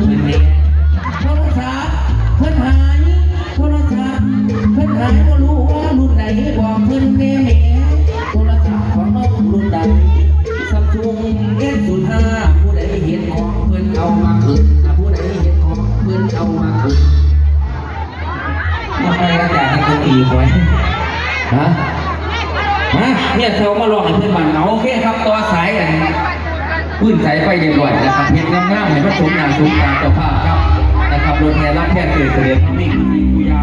โทรศัพท์เพิ่นหายโทรศัพท์เพิ่นหายบ่รู้ว่ารุ่นไหนบอกเพิ่นแน่โทรศัพท์ของลุ่นใดสัมซุงเผู้ใดเห็นของเพิ่นเอามาคืนผู้ใดเห็นของเพิ่นเอามาคืนมาให้รักษาตัวอีกไว้ฮะฮะเนี่ยเธอมาลองให้เพื่อนบ้านเอา พื้นใสาไฟเดียบร้วยนะครับเพชรงามๆเห็นพระสงฆ์งานสมตารเจ้าภาพครับนะครับรถแห่รับแขกเกิดเสด็จมิ่งกุยา